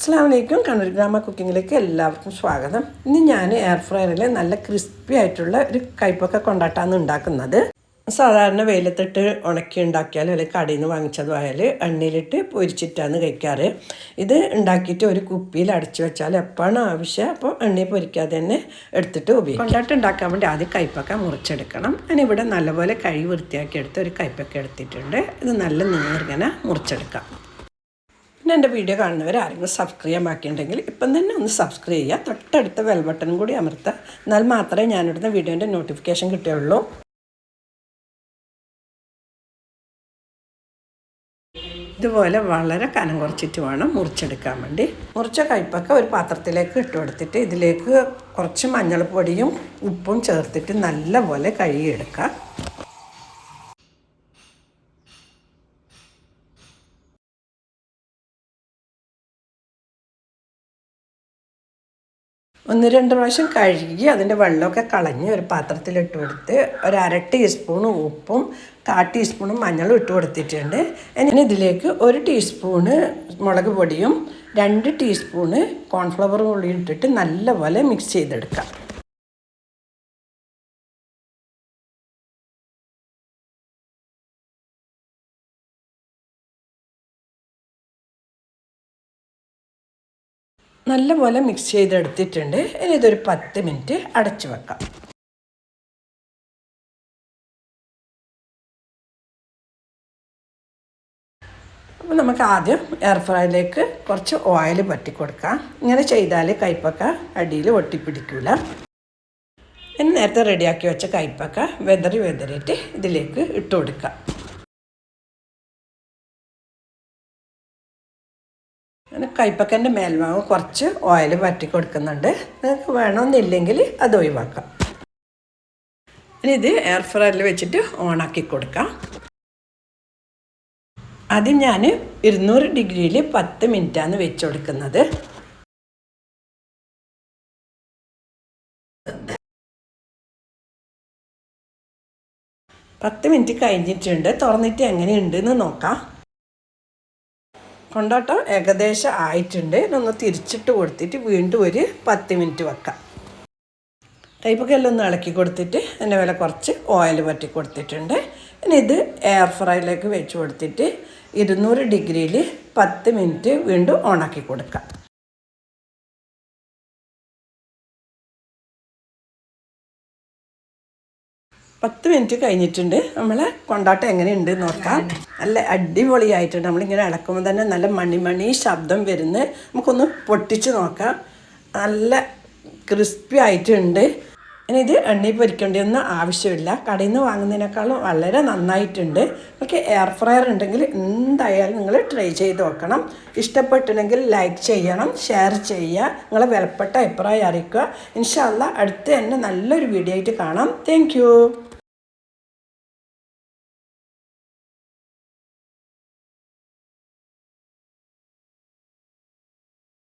അസ്സാം വലൈക്കും കണ്ണൂർ ഗ്രാമ കുക്കിങ്ങിലേക്ക് എല്ലാവർക്കും സ്വാഗതം. ഇന്ന് ഞാൻ എയർ ഫ്രയറിൽ നല്ല ക്രിസ്പി ആയിട്ടുള്ള ഒരു കയ്പൊക്കെ കൊണ്ടാട്ടാണ് ഉണ്ടാക്കുന്നത്. സാധാരണ വെയിലത്തിട്ട് ഉണക്കി ഉണ്ടാക്കിയാലും അല്ലെങ്കിൽ കടയിൽ നിന്ന് വാങ്ങിച്ചതും ആയാൽ എണ്ണയിലിട്ട് പൊരിച്ചിട്ടാണ് കഴിക്കാറ്. ഇത് ഉണ്ടാക്കിയിട്ട് ഒരു കുപ്പിയിൽ അടച്ചു വെച്ചാൽ എപ്പോഴാണ് ആവശ്യം അപ്പോൾ എണ്ണയിൽ പൊരിക്കാതെ തന്നെ എടുത്തിട്ട് ഉപയോഗിക്കും. കൊണ്ടാട്ട് ഉണ്ടാക്കാൻ വേണ്ടി ആദ്യം കയ്പൊക്കെ മുറിച്ചെടുക്കണം. ഞാനിവിടെ നല്ലപോലെ കഴി വൃത്തിയാക്കി എടുത്ത് ഒരു കയ്പൊക്കെ എടുത്തിട്ടുണ്ട്. ഇത് നല്ല നീർങ്ങനെ മുറിച്ചെടുക്കാം. പിന്നെ എന്റെ വീഡിയോ കാണുന്നവർ ആരെങ്കിലും സബ്സ്ക്രൈബ് ചെയ്യാൻ ബാക്കിയുണ്ടെങ്കിൽ ഇപ്പം തന്നെ ഒന്ന് സബ്സ്ക്രൈബ് ചെയ്യുക. തൊട്ടടുത്ത ബെൽ ബട്ടൺ കൂടി അമർത്തുക. എന്നാൽ മാത്രമേ ഞാനിടുന്ന വീഡിയോന്റെ നോട്ടിഫിക്കേഷൻ കിട്ടുകയുള്ളൂ. ഇതുപോലെ വളരെ കനം കുറച്ചിട്ട് വേണം മുറിച്ചെടുക്കാൻ വേണ്ടി. മുറിച്ച കയ്പൊക്കെ ഒരു പാത്രത്തിലേക്ക് ഇട്ട് കൊടുത്തിട്ട് ഇതിലേക്ക് കുറച്ച് മഞ്ഞൾപ്പൊടിയും ഉപ്പും ചേർത്തിട്ട് നല്ലപോലെ കഴുകിയെടുക്കുക. ഒന്ന് രണ്ട് പ്രാവശ്യം കഴുകി അതിന്റെ വെള്ളമൊക്കെ കളഞ്ഞ് ഒരു പാത്രത്തിലിട്ട് കൊടുത്ത് ഒരു അര ടീസ്പൂൺ ഉപ്പും കാ ടീസ്പൂണും മഞ്ഞളും ഇട്ട് കൊടുത്തിട്ടുണ്ട്. ഇനി ഇതിലേക്ക് ഒരു ടീസ്പൂണ് മുളക് പൊടിയും രണ്ട് ടീസ്പൂണ് കോൺഫ്ലവർ പൊടിയും ഇട്ടിട്ട് നല്ലപോലെ മിക്സ് ചെയ്തെടുക്കാം. നല്ലപോലെ മിക്സ് ചെയ്തെടുത്തിട്ടുണ്ട്. ഇനി ഇതൊരു പത്ത് മിനിറ്റ് അടച്ചു വെക്കാം. അപ്പോൾ നമുക്ക് ആദ്യം എയർ ഫ്രൈയിലേക്ക് കുറച്ച് ഓയിൽ പറ്റി കൊടുക്കാം. ഇങ്ങനെ ചെയ്താൽ കയ്പക്ക അടിയിൽ ഒട്ടിപ്പിടിക്കില്ല ഇനി നേരത്തെ റെഡിയാക്കി വെച്ച കയ്പക്ക വെതറി വെതറിയിട്ട് ഇതിലേക്ക് ഇട്ട് കൊടുക്കാം. അങ്ങനെ കൈപ്പക്കന്റെ മേൽഭാഗം കുറച്ച് ഓയിൽ പറ്റി കൊടുക്കുന്നുണ്ട്. നിങ്ങൾക്ക് വേണമെന്നില്ലെങ്കിൽ അത് ഒഴിവാക്കാം. ഇനി ഇത് എയർ ഫ്രയറിൽ വെച്ചിട്ട് ഓണാക്കി കൊടുക്കാം. ആദ്യം ഞാൻ ഇരുന്നൂറ് ഡിഗ്രിയിൽ പത്ത് മിനിറ്റാണ് വെച്ച് കൊടുക്കുന്നത്. പത്ത് മിനിറ്റ് കഴിഞ്ഞിട്ടുണ്ട്. തുറന്നിട്ട് എങ്ങനെയുണ്ടെന്ന് നോക്കാം. കൊണ്ടാട്ടം ഏകദേശം ആയിട്ടുണ്ട്. ഇതൊന്ന് തിരിച്ചിട്ട് കൊടുത്തിട്ട് വീണ്ടും ഒരു പത്ത് മിനിറ്റ് വെക്കാം. കൈപ്പൊക്കെല്ലാം ഒന്ന് ഇളക്കി കൊടുത്തിട്ട് അതിന്റെ വില കുറച്ച് ഓയിൽ പറ്റി കൊടുത്തിട്ടുണ്ട്. ഇനി ഇത് എയർ ഫ്രൈയിലേക്ക് വെച്ച് കൊടുത്തിട്ട് ഇരുന്നൂറ് ഡിഗ്രിയിൽ പത്ത് മിനിറ്റ് വീണ്ടും ഓണാക്കി കൊടുക്കാം. പത്ത് മിനിറ്റ് കഴിഞ്ഞിട്ടുണ്ട്. നമ്മൾ കൊണ്ടാട്ടം എങ്ങനെയുണ്ട് നോക്കാം. നല്ല അടിപൊളിയായിട്ടുണ്ട്. നമ്മളിങ്ങനെ ഇളക്കുമ്പോൾ തന്നെ നല്ല മണിമണി ശബ്ദം വരുന്ന് നമുക്കൊന്ന് പൊട്ടിച്ച് നോക്കാം. നല്ല ക്രിസ്പി ആയിട്ടുണ്ട്. ഇനി ഇത് എണ്ണയിൽ പൊരിക്കേണ്ടിയൊന്നും ആവശ്യമില്ല. കടയിൽ നിന്ന് വാങ്ങുന്നതിനേക്കാളും വളരെ നന്നായിട്ടുണ്ട്. നിങ്ങൾക്ക് എയർ ഫ്രയർ ഉണ്ടെങ്കിൽ എന്തായാലും നിങ്ങൾ ട്രൈ ചെയ്ത് നോക്കണം. ഇഷ്ടപ്പെട്ടുണ്ടെങ്കിൽ ലൈക്ക് ചെയ്യണം ഷെയർ ചെയ്യുക. നിങ്ങളെ വിലപ്പെട്ട അഭിപ്രായം അറിയിക്കുക. ഇൻഷാല്ല അടുത്ത് തന്നെ നല്ലൊരു വീഡിയോ ആയിട്ട് കാണാം. താങ്ക്